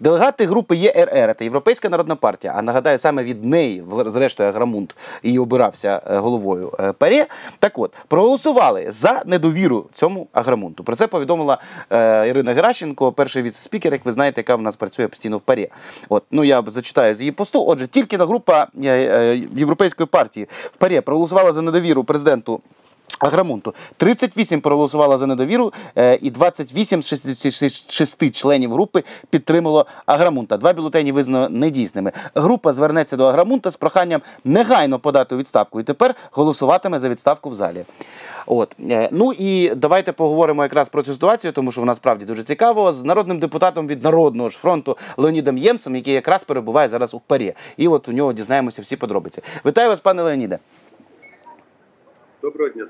Делегати групи ЄРР, це Європейська народна партія. А нагадаю, саме від неї, зрештою, Аграмунт і обирався е, головою е, ПАРЄ. Так от проголосували за недовіру цьому Аграмунту. Про це повідомила е, Ірина Геращенко, перший віце-спікер, як ви знаєте, яка в нас працює постійно в ПАРЄ. От ну я зачитаю з її посту. Отже, тільки на група Європейської партії в ПАРЄ проголосувала за недовіру президенту. Аграмунту 38 проголосувало за недовіру, е, і 28 з 66 членів групи підтримало Аграмунта. Два бюлетені визнано недійсними. Група звернеться до Аграмунта з проханням негайно подати відставку і тепер голосуватиме за відставку в залі. От Е, ну і давайте поговоримо якраз про цю ситуацію, тому що вона справді дуже цікаво з народним депутатом від народного ж фронту Леонідом Ємцем, який якраз перебуває зараз у парі. І от у нього дізнаємося всі подробиці. Вітаю вас, пане Леоніде. Доброго дня.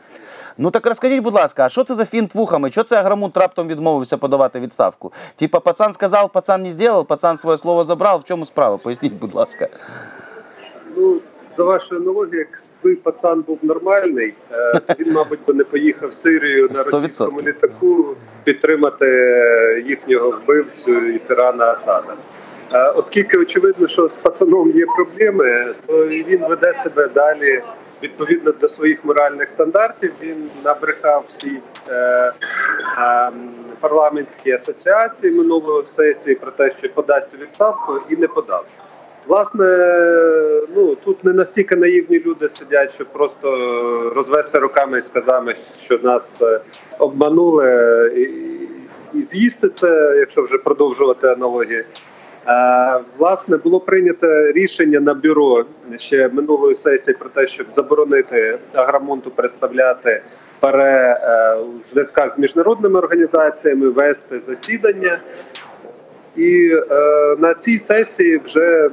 Ну так розкажіть, будь ласка, а що це за фінт вухами? Що це Аграмунт раптом відмовився подавати відставку? Типа пацан сказав, пацан не зробив, пацан своє слово забрав. В чому справа? Поясніть, будь ласка. Ну, за вашою аналогією, якби пацан був нормальний, е, то він, мабуть, би не поїхав в Сирію на 100%. російському літаку підтримати їхнього вбивцю і тирана Асада. Е, Оскільки очевидно, що з пацаном є проблеми, то він веде себе далі відповідно до своїх моральних стандартів. Він набрехав всі е, е, парламентські асоціації минулої сесії про те, що подасть у відставку, і не подав. Власне, ну тут не настільки наївні люди сидять, щоб просто розвести руками і сказати, що нас е, обманули і, і з'їсти це, якщо вже продовжувати аналогії. Власне, було прийнято рішення на бюро ще минулої сесії про те, щоб заборонити Аграмонту представляти паре е, у зв'язках з міжнародними організаціями, вести засідання. І е, на цій сесії вже е,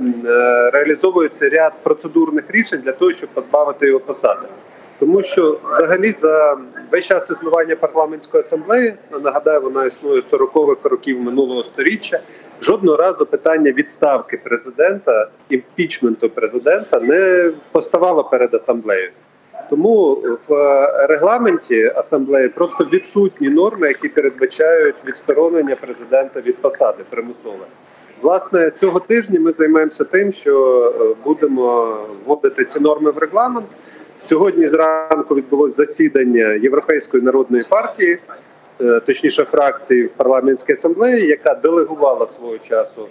реалізовується ряд процедурних рішень для того, щоб позбавити його посади. Тому що взагалі за весь час існування парламентської асамблеї, нагадаю, вона існує з 40-х років минулого століття. Жодного разу питання відставки президента, імпічменту президента не поставало перед асамблеєю. Тому в е, регламенті асамблеї просто відсутні норми, які передбачають відсторонення президента від посади примусове. Власне, цього тижня ми займаємося тим, що е, будемо вводити ці норми в регламент. Сьогодні зранку відбулось засідання Європейської народної партії, точніше фракції в парламентській асамблеї, яка делегувала свого часу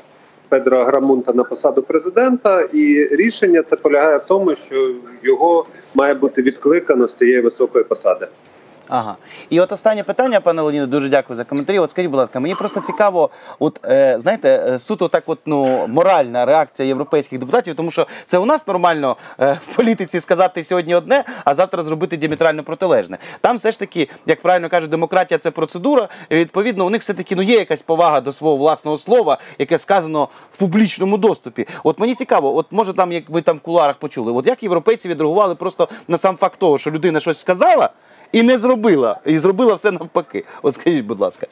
Педро Грамунта на посаду президента, і рішення це полягає в тому, що його має бути відкликано з цієї високої посади. Ага. І от останнє питання, пане Леоніде, дуже дякую за коментарі. От скажіть, будь ласка, мені просто цікаво, от е, знаєте, е, суто так, от ну моральна реакція європейських депутатів, тому що це у нас нормально е, в політиці сказати сьогодні одне, а завтра зробити діаметрально протилежне. Там все ж таки, як правильно кажуть, демократія це процедура. І відповідно, у них все таки ну є якась повага до свого власного слова, яке сказано в публічному доступі. От мені цікаво, от може там, як ви там в куларах почули, от як європейці відреагували просто на сам факт того, що людина щось сказала. І не зробила, і зробила все навпаки. От скажіть, будь ласка.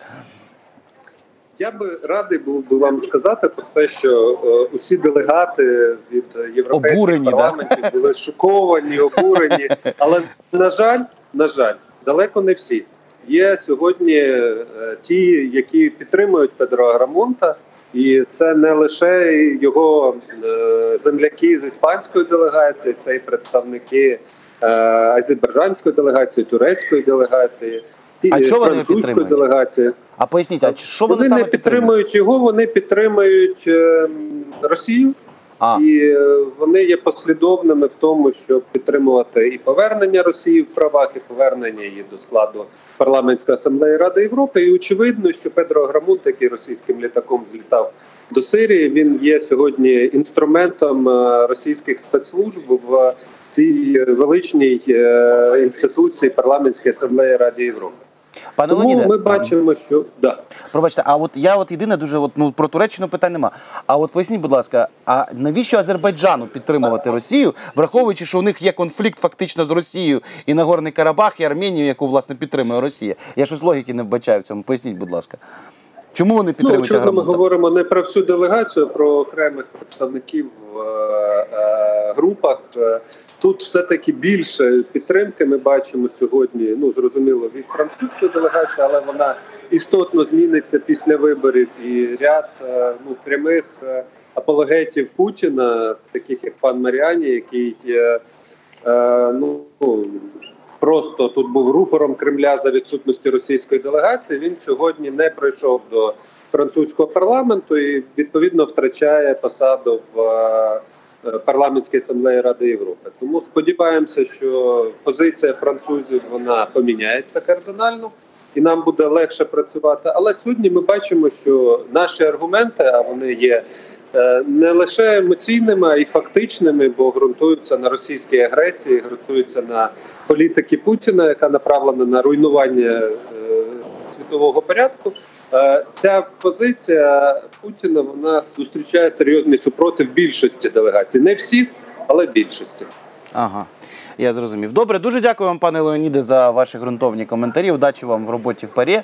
Я би радий був би вам сказати про те, що е, усі делегати від європейських Обурені, да? були шоковані, обурені. Але на жаль, на жаль, далеко не всі. Є сьогодні е, ті, які підтримують Педро Грамонта, і це не лише його е, земляки з іспанської делегації, це і представники азербайджанської делегації, турецької делегації, А вони французької делегації. А поясніть, а що вони, Вони саме не підтримують його, вони підтримують е, Росію, А, і е, вони є послідовними в тому, щоб підтримувати і повернення Росії в правах, і повернення її до складу парламентської асамблеї Ради Європи. І очевидно, що Педро Грамунт, який російським літаком злітав до Сирії, він є сьогодні інструментом е, російських спецслужб в цій величній е, інституції парламентської асамблеї Ради Європи. пане Тому Леоніде, ми бачимо, що да. пробачте, а от я от єдине дуже от, ну, про Туреччину питань нема. А от поясніть, будь ласка, а навіщо Азербайджану підтримувати Росію, враховуючи, що у них є конфлікт фактично з Росією і Нагорний Карабах, і Арменію, яку власне підтримує Росія? Я щось логіки не вбачаю в цьому. Поясніть, будь ласка. Чому вони Ну, підтримують очевидно, ми говоримо не про всю делегацію, а про окремих представників е, е, групах. Е, Тут все-таки більше підтримки ми бачимо сьогодні. Ну зрозуміло від французької делегації, але вона істотно зміниться після виборів. І ряд е, ну прямих е, апологетів Путіна, таких як пан Маріані, який е, ну просто тут був рупором Кремля за відсутності російської делегації. Він сьогодні не пройшов до французького парламенту і відповідно втрачає посаду в е, парламентській асамблеї Ради Європи. Тому сподіваємося, що позиція французів вона поміняється кардинально. І нам буде легше працювати. Але сьогодні ми бачимо, що наші аргументи, а вони є е, не лише емоційними, а й фактичними, бо ґрунтуються на російській агресії, ґрунтуються на політики Путіна, яка направлена на руйнування е, світового порядку. Е, Ця позиція Путіна вона зустрічає серйозний супротив більшості делегацій, не всіх, але більшості. Ага, я зрозумів. Добре, дуже дякую вам, пане Леоніде, за ваші ґрунтовні коментарі. Удачі вам в роботі в парі.